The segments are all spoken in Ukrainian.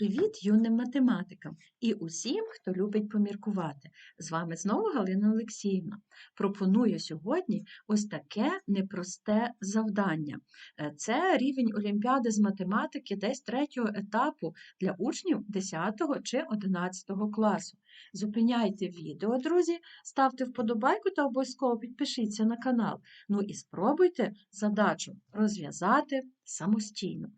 Привіт юним математикам і усім, хто любить поміркувати. З вами знову Галина Олексіївна. Пропоную сьогодні ось таке непросте завдання. Е, Це рівень Олімпіади з математики десь третього етапу для учнів 10 чи 11 класу. Зупиняйте відео, друзі, ставте вподобайку та обов'язково підпишіться на канал. Ну і спробуйте задачу розв'язати самостійно.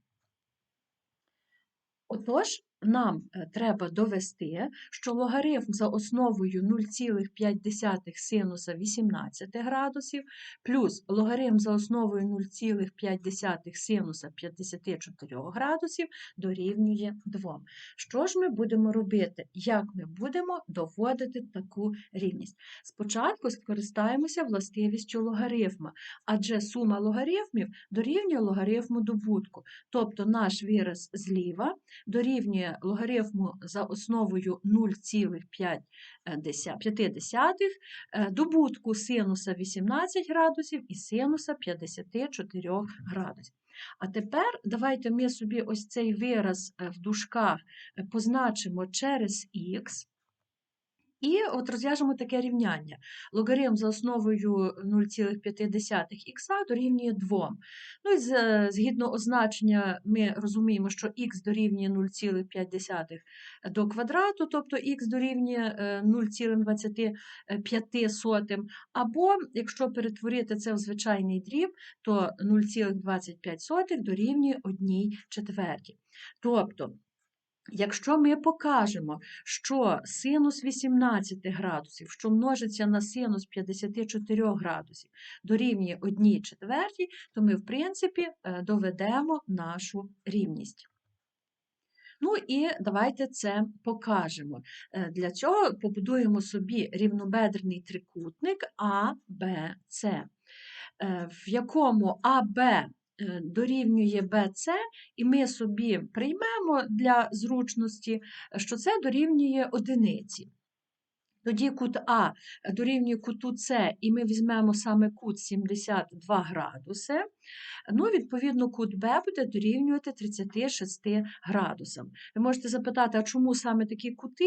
Отож, нам е, треба довести, що логарифм за основою 0,5 синуса 18 градусів плюс логарифм за основою 0,5 синуса 54 градусів дорівнює 2. Що ж ми будемо робити? Як ми будемо доводити таку рівність? Спочатку скористаємося властивістю логарифма, адже сума логарифмів дорівнює логарифму добутку. Тобто наш вираз зліва дорівнює логарифму за основою 0,5 е, добутку синуса 18 градусів і синуса 54 градусів. А тепер давайте ми собі ось цей вираз е, в дужках е, позначимо через х. І от розв'яжемо таке рівняння. Логарифм за основою 0,5 х дорівнює 2. Ну і згідно означення, ми розуміємо, що х дорівнює 0,5 до квадрату, тобто х дорівнює 0,25, е, або, якщо перетворити це в звичайний дріб, то 0,25 дорівнює 1 четверті. Тобто, Якщо ми покажемо, що синус 18 градусів, що множиться на синус 54 градусів, дорівнює 1 четвертій, то ми, в принципі, е, доведемо нашу рівність. Ну і давайте це покажемо. Е, для цього побудуємо собі рівнобедрений трикутник А, Б, С, е, в якому АБ дорівнює BC, і ми собі приймемо для зручності, що це дорівнює одиниці. Тоді кут А дорівнює куту С, і ми візьмемо саме кут 72 градуси. Ну, відповідно, кут Б буде дорівнювати 36 градусам. Ви можете запитати, а чому саме такі кути?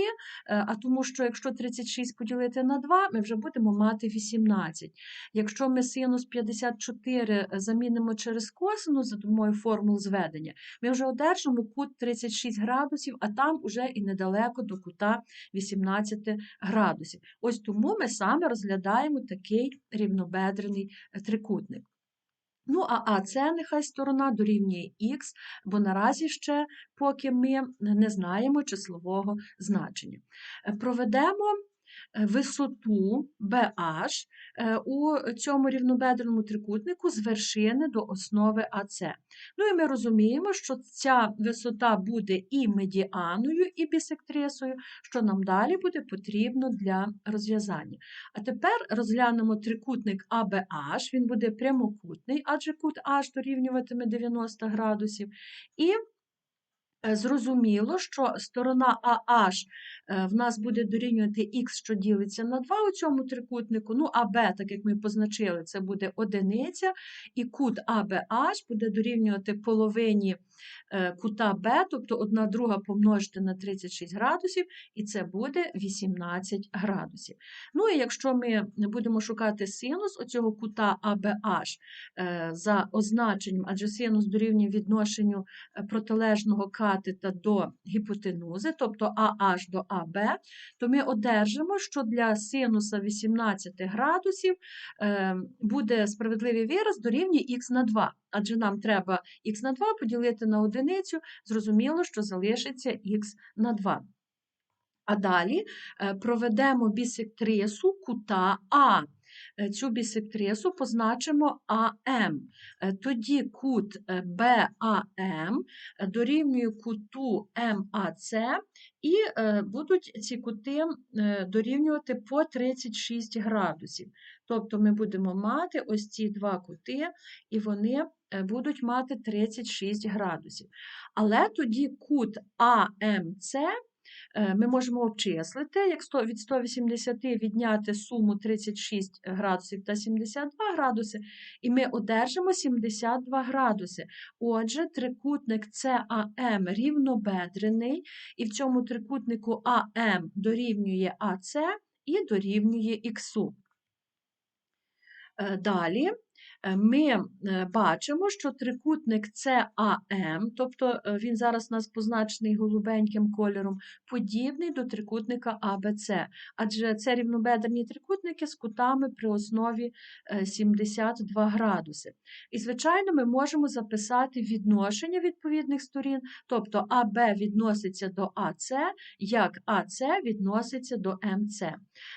Е, а тому що, якщо 36 поділити на 2, ми вже будемо мати 18. Якщо ми синус 54 замінимо через косинус за допомогою формул зведення, ми вже одержимо кут 36 градусів, а там уже і недалеко до кута 18 градусів. Ось тому ми саме розглядаємо такий рівнобедрений трикутник. Ну, а АЦ нехай сторона дорівнює х, бо наразі ще поки ми не знаємо числового значення. Е, проведемо висоту BH е, у цьому рівнобедреному трикутнику з вершини до основи АЦ. Ну і ми розуміємо, що ця висота буде і медіаною, і бісектрисою, що нам далі буде потрібно для розв'язання. А тепер розглянемо трикутник ABH, він буде прямокутний, адже кут H дорівнюватиме 90 градусів. І Е, зрозуміло, що сторона AH в нас буде дорівнювати х, що ділиться на 2 у цьому трикутнику, ну а b, так як ми позначили, це буде одиниця, і кут ABH буде дорівнювати половині Е, кута Б, тобто 1 друга помножити на 36 градусів, і це буде 18 градусів. Ну і якщо ми будемо шукати синус оцього кута ABH е, за означенням, адже синус дорівнює відношенню е, протилежного катета до гіпотенузи, тобто AH до AB, то ми одержимо, що для синуса 18 градусів буде справедливий вираз дорівнює х на 2 адже нам треба х на 2 поділити на одиницю, зрозуміло, що залишиться х на 2. А далі е, проведемо бісектрису кута А. Е, цю бісектрису позначимо АМ. Е, тоді кут БАМ дорівнює куту МАЦ, і будуть ці кути дорівнювати по 36 градусів. Тобто ми будемо мати ось ці два кути, і вони Е, будуть мати 36 градусів. Але тоді кут АМЦ е, ми можемо обчислити, як 100 від 180 відняти суму 36 градусів та 72 градуси, і ми одержимо 72 градуси. Отже, трикутник CAM рівнобедрений, і в цьому трикутнику АМ дорівнює АС і дорівнює Х. Е, Далі е, ми е, бачимо, що трикутник CAM, тобто е, він зараз у нас позначений голубеньким кольором, подібний до трикутника ABC, адже це рівнобедерні трикутники з кутами при основі е, 72 градуси. І, звичайно, ми можемо записати відношення відповідних сторін, тобто АБ відноситься до АС, як АС відноситься до МС.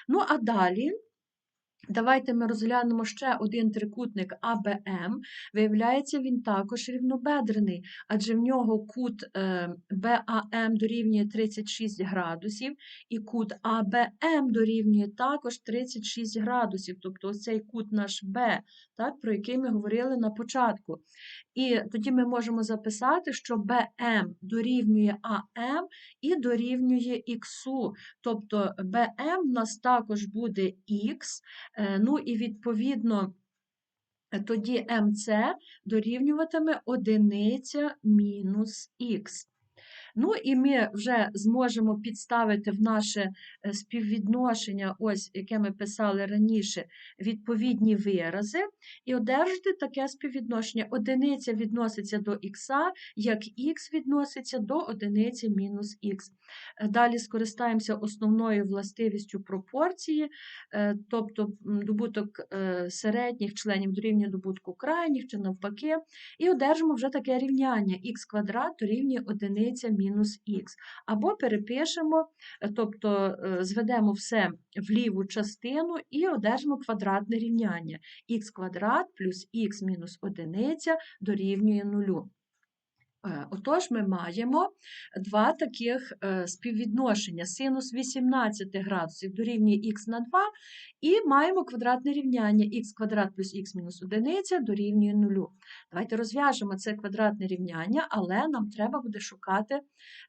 Ну, а далі. Давайте ми розглянемо ще один трикутник АБМ. Виявляється, він також рівнобедрений, адже в нього кут е, БАМ дорівнює 36 градусів, і кут АБМ дорівнює також 36 градусів, тобто цей кут наш Б, так, про який ми говорили на початку. І тоді ми можемо записати, що БМ дорівнює АМ і дорівнює Х. Тобто БМ у нас також буде Х, Ну і відповідно е, тоді МЦ дорівнюватиме одиниця мінус х. Ну і ми вже зможемо підставити в наше е, співвідношення, ось яке ми писали раніше, відповідні вирази, і одержати таке співвідношення. Одиниця відноситься до х, як х відноситься до одиниці мінус х. Далі скористаємося основною властивістю пропорції, е, тобто добуток е, середніх членів дорівнює добутку крайніх чи навпаки, і одержимо вже таке рівняння х квадрат дорівнює одиниця мінус х. Або перепишемо, е, тобто е, зведемо все в ліву частину і одержимо квадратне рівняння х квадрат плюс х мінус одиниця дорівнює нулю. Е, Отож, ми маємо два таких е, співвідношення. Синус 18 градусів дорівнює х на 2, і маємо квадратне рівняння х квадрат плюс х мінус 1 дорівнює 0. Давайте розв'яжемо це квадратне рівняння, але нам треба буде шукати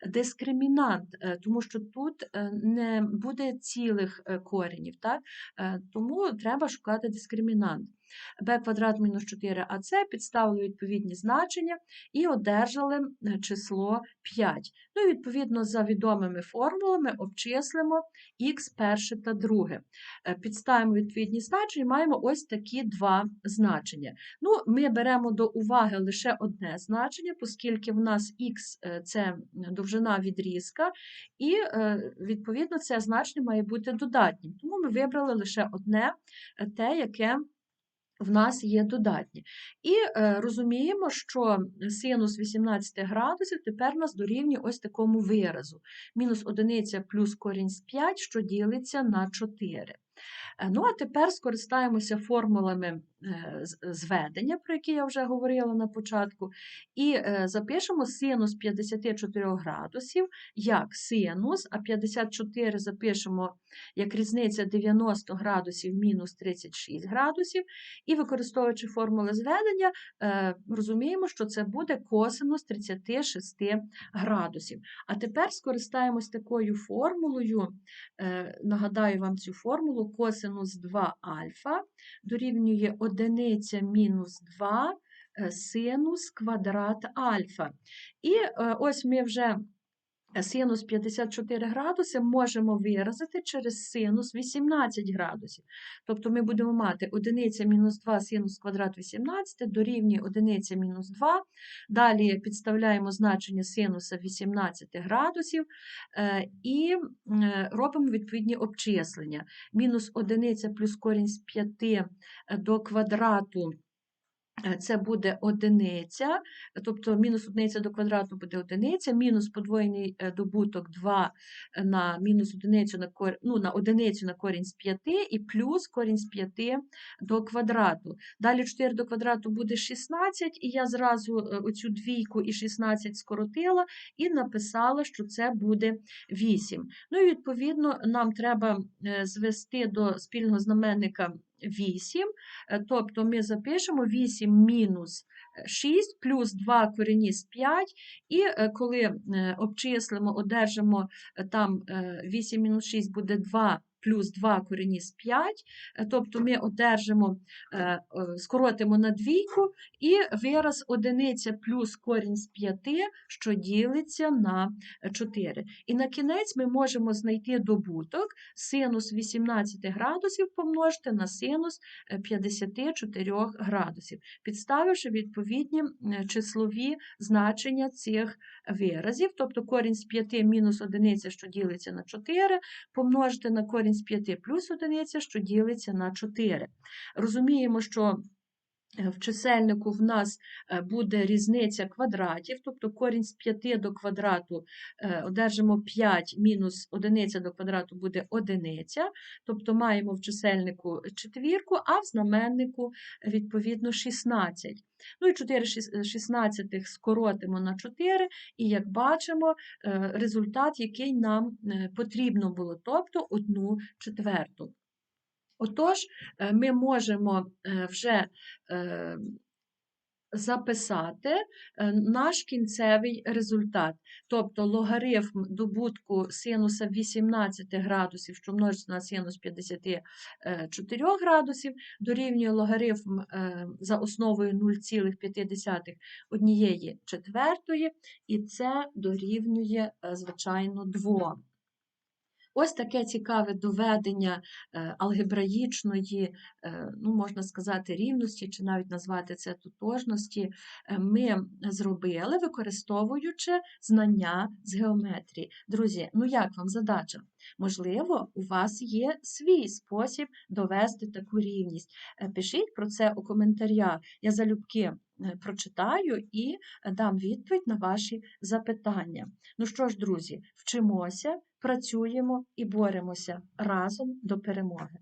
дискримінант, е, тому що тут не буде цілих коренів, так? Тому треба шукати дискримінант. B квадрат мінус 4ac підставили відповідні значення і одержали е, число 5. Ну і відповідно за відомими формулами обчислимо х перше та друге. Е, Підставимо відповідні значення, і маємо ось такі два значення. Ну, Ми беремо до уваги лише одне значення, оскільки в нас х е, це довжина відрізка, і відповідно це значення має бути додатнім. Тому ми вибрали лише одне, те, яке в нас є додатні. І е, розуміємо, що синус 18 градусів тепер нас дорівнює ось такому виразу. Мінус одиниця плюс корінь з 5, що ділиться на 4. Е, Ну, а тепер скористаємося формулами е, зведення, про які я вже говорила на початку, і е, запишемо синус 54 градусів як синус, а 54 запишемо як різниця 90 градусів мінус 36 градусів, і використовуючи формули зведення, розуміємо, що це буде косинус 36 градусів. А тепер скористаємось такою формулою, нагадаю вам цю формулу, косинус 2 альфа дорівнює одиниця мінус 2 е, синус квадрат альфа. І е, ось ми вже синус 54 градуси можемо виразити через синус 18 градусів. Тобто ми будемо мати одиниця мінус 2 синус квадрат 18 дорівнює одиниця мінус 2. Далі підставляємо значення синуса 18 градусів е, і е, робимо відповідні обчислення. Мінус одиниця плюс корінь з 5 до квадрату Е, це буде одиниця, тобто мінус одиниця до квадрату буде одиниця, мінус подвоєний е, добуток 2 на мінус одиницю на кор... ну, на одиницю на корінь з 5 і плюс корінь з 5 до квадрату. Далі 4 до квадрату буде 16, і я зразу е, оцю двійку і 16 скоротила і написала, що це буде 8. Ну і відповідно нам треба е, звести до спільного знаменника 8, е, тобто ми запишемо 8 мінус 6 плюс 2 корені з 5, і е, коли е, обчислимо, одержимо е, там е, 8 мінус 6 буде 2 плюс 2 корені з 5, е, тобто ми одержимо, е, е, скоротимо на двійку, і вираз одиниця плюс корінь з 5, що ділиться на 4. І на кінець ми можемо знайти добуток синус 18 градусів помножити на синус е, 54 градусів, підставивши відповідні е, числові значення цих виразів, тобто корінь з 5 мінус одиниця, що ділиться на 4, помножити на корінь з 5 плюс одиниця, що ділиться на 4. Розуміємо, що в чисельнику в нас е, буде різниця квадратів, тобто корінь з 5 до квадрату е, одержимо 5 мінус одиниця до квадрату буде одиниця, тобто маємо в чисельнику четвірку, а в знаменнику е, відповідно 16. Ну і 4 шіс- 16 скоротимо на 4, і як бачимо, е, результат, який нам е, потрібно було, тобто 1 четверту. Отож, е, ми можемо е, вже е, записати наш кінцевий результат, тобто логарифм добутку синуса 18 градусів, що множиться на синус 54 градусів, дорівнює логарифм за основою 0,5 однієї четвертої, і це дорівнює, звичайно, 2. Ось таке цікаве доведення е, алгебраїчної, е, ну, можна сказати, рівності, чи навіть назвати це тотожності, е, ми зробили, використовуючи знання з геометрії. Друзі, ну як вам задача? Можливо, у вас є свій спосіб довести таку рівність. Пишіть про це у коментарях. Я залюбки прочитаю і дам відповідь на ваші запитання. Ну що ж, друзі, вчимося, працюємо і боремося разом до перемоги.